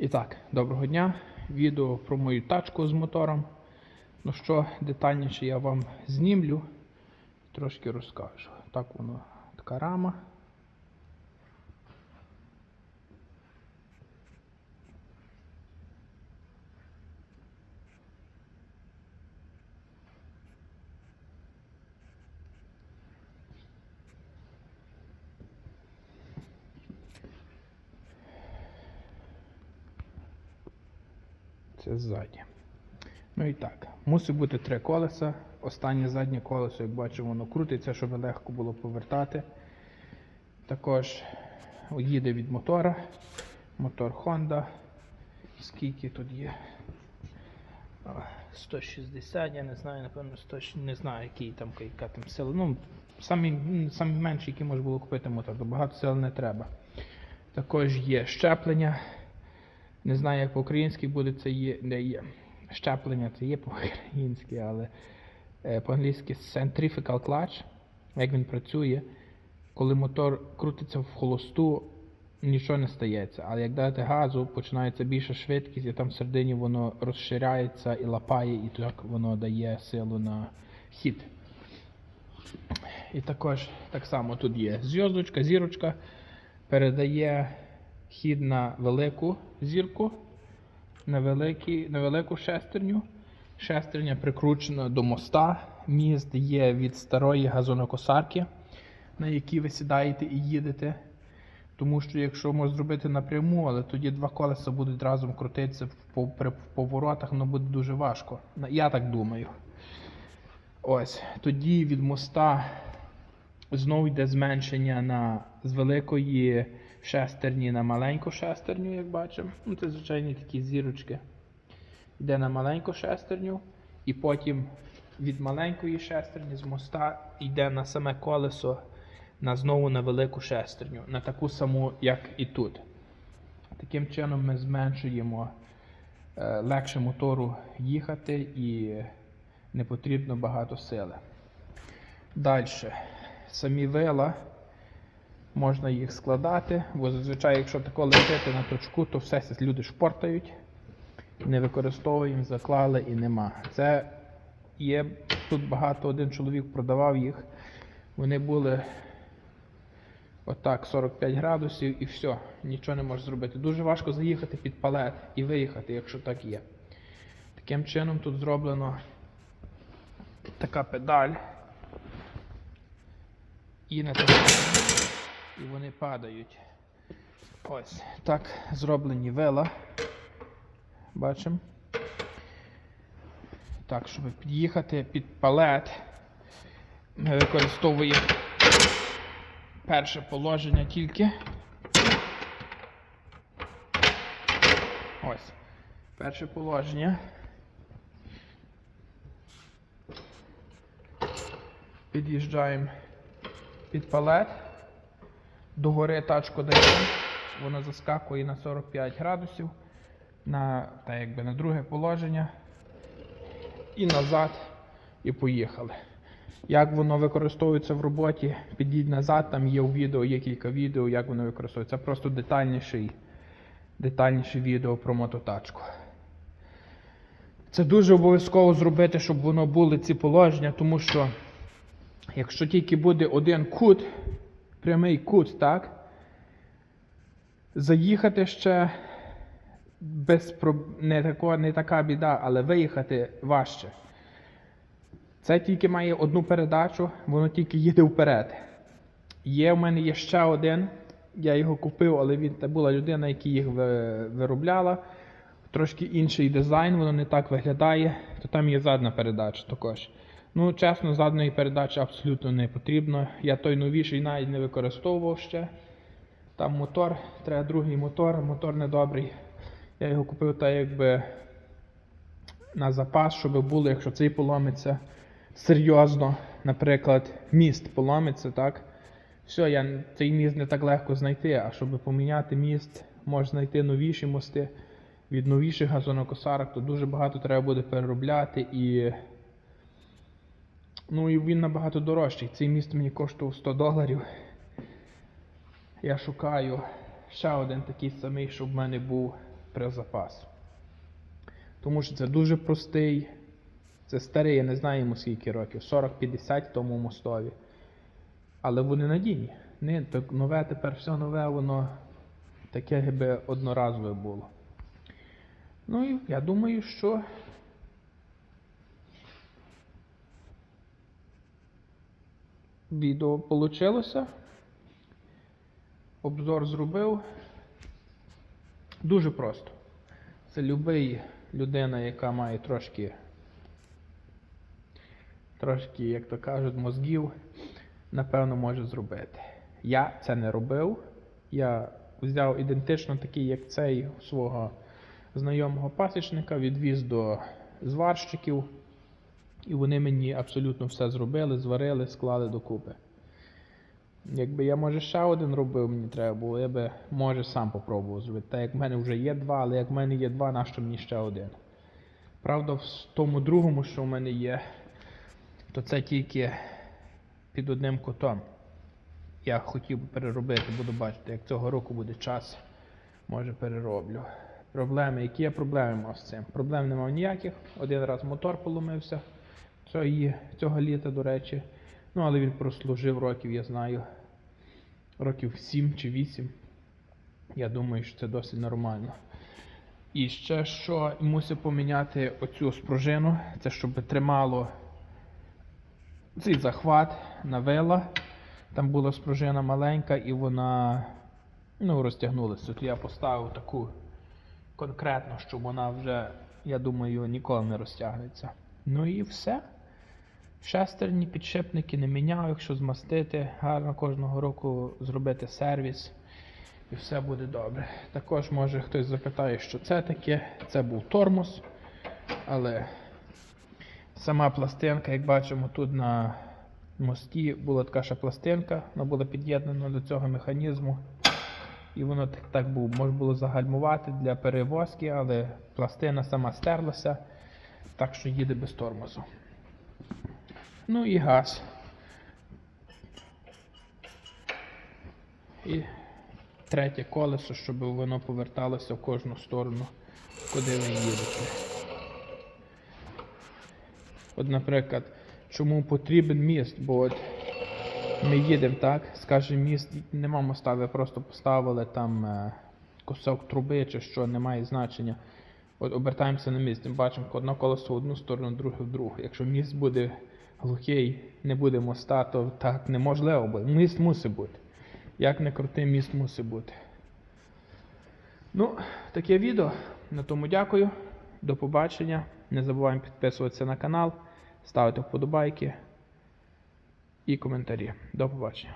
І так, доброго дня. Відео про мою тачку з мотором. Ну що, детальніше я вам знімлю, трошки розкажу. Так воно, така рама. Це ззаді. Ну і так, мусить бути три колеса. Останнє заднє колесо, як бачимо, воно крутиться, щоб легко було повертати. Також їде від мотора. Мотор Honda. Скільки тут є? 160, я не знаю, напевно, 100, не знаю, який там, яка там сила. Ну, самі, м, самі менші, які можна було купити мотор, то багато сил не треба. Також є щеплення. Не знаю, як по-українськи буде це є, де є. Щеплення це є по-українськи, але е, по-англійськи centrifugal clutch, як він працює, коли мотор крутиться в холосту, нічого не стається. Але як дати газу, починається більша швидкість, і там всередині воно розширяється і лапає, і так воно дає силу на хід. І також так само тут є зв'язочка, зірочка, передає хід на велику зірку, на, великий, на велику шестерню. Шестерня прикручена до моста. Міст є від старої газонокосарки, на якій ви сідаєте і їдете. Тому що якщо можна зробити напряму, але тоді два колеса будуть разом крутитися в, поворотах, воно буде дуже важко. Я так думаю. Ось. Тоді від моста знову йде зменшення на, з великої шестерні на маленьку шестерню, як бачимо. Ну, це звичайні такі зірочки. Йде на маленьку шестерню, і потім від маленької шестерні з моста йде на саме колесо на знову на велику шестерню, на таку саму, як і тут. Таким чином ми зменшуємо е, легше мотору їхати і не потрібно багато сили. Далі. Самі вила. Можна їх складати, бо зазвичай, якщо тако летити на точку, то все люди шпортають, не використовуємо, заклали і нема. Це є тут багато, один чоловік продавав їх. Вони були отак 45 градусів і все, нічого не можеш зробити. Дуже важко заїхати під палет і виїхати, якщо так є. Таким чином тут зроблено така педаль. І на і вони падають. Ось так зроблені вела. Бачимо. Так, щоб під'їхати під палет, ми використовуємо перше положення тільки. Ось. Перше положення. Під'їжджаємо під палет. Догори тачку даємо, вона заскакує на 45 градусів на, та якби на друге положення. І назад, і поїхали. Як воно використовується в роботі, підіть назад, там є у відео, є кілька відео, як воно використовується. Це просто детальніше відео про мототачку. Це дуже обов'язково зробити, щоб воно були ці положення, тому що якщо тільки буде один кут, прямий кут, так? Заїхати ще без не, тако, не така біда, але виїхати важче. Це тільки має одну передачу, воно тільки їде вперед. Є в мене є ще один. Я його купив, але він це була людина, яка їх виробляла. Трошки інший дизайн, воно не так виглядає, то там є задна передача також. Ну, чесно, задної передачі абсолютно не потрібно. Я той новіший навіть не використовував ще. Там мотор, треба другий мотор, мотор недобрий. Я його купив так якби на запас, щоб було, якщо цей поломиться серйозно, наприклад, міст поломиться, так? Все, я, цей міст не так легко знайти, а щоб поміняти міст, можна знайти новіші мости від новіших газонокосарок, то дуже багато треба буде переробляти і. Ну і він набагато дорожчий. Цей міст мені коштував 100 доларів. Я шукаю ще один такий самий, щоб в мене був при запас. Тому що це дуже простий. Це старий, я не знаю йому скільки років, 40-50 тому мостові. Але вони надійні. Не, так нове тепер все нове, воно таке якби одноразове було. Ну і я думаю, що відео вийшло. Обзор зробив. Дуже просто. Це любий людина, яка має трошки, трошки, як то кажуть, мозгів, напевно, може зробити. Я це не робив. Я взяв ідентично такий, як цей свого знайомого пасічника, відвіз до зварщиків, і вони мені абсолютно все зробили, зварили, склали докупи. Якби я, може, ще один робив, мені треба було, я би, може, сам попробував зробити. Так як в мене вже є два, але як в мене є два, нащо мені ще один? Правда, в тому другому, що в мене є, то це тільки під одним кутом. Я хотів би переробити, буду бачити, як цього року буде час, може перероблю. Проблеми, які я проблеми мав з цим? Проблем не мав ніяких. Один раз мотор поломився цього, цього літа, до речі. Ну, але він прослужив років, я знаю, років 7 чи 8. Я думаю, що це досить нормально. І ще що мусив поміняти оцю спружину, це щоб тримало цей захват на вила. Там була спружина маленька і вона ну, розтягнулася. Тут я поставив таку конкретно, щоб вона вже, я думаю, ніколи не розтягнеться. Ну і все. Шестерні підшипники не міняв, якщо змастити, гарно кожного року зробити сервіс і все буде добре. Також може хтось запитає, що це таке. Це був тормоз, але сама пластинка, як бачимо, тут на мості була така ще пластинка, вона була під'єднана до цього механізму. І воно так, так було, можна було загальмувати для перевозки, але пластина сама стерлася, так що їде без тормозу. Ну і газ. І третє колесо, щоб воно поверталося в кожну сторону, куди ви їдете. От, наприклад, чому потрібен міст? Бо от ми їдемо так, скажімо, міст нема моста, ви просто поставили там е, кусок труби чи що, немає значення. От обертаємося на міст, бачимо одне колесо в одну сторону, друге в другу. Якщо міст буде глухий, не буде моста, то так неможливо буде. Міст мусить бути. Як не крутий, міст мусить бути. Ну, таке відео. На тому дякую. До побачення. Не забуваємо підписуватися на канал, ставити вподобайки і коментарі. До побачення.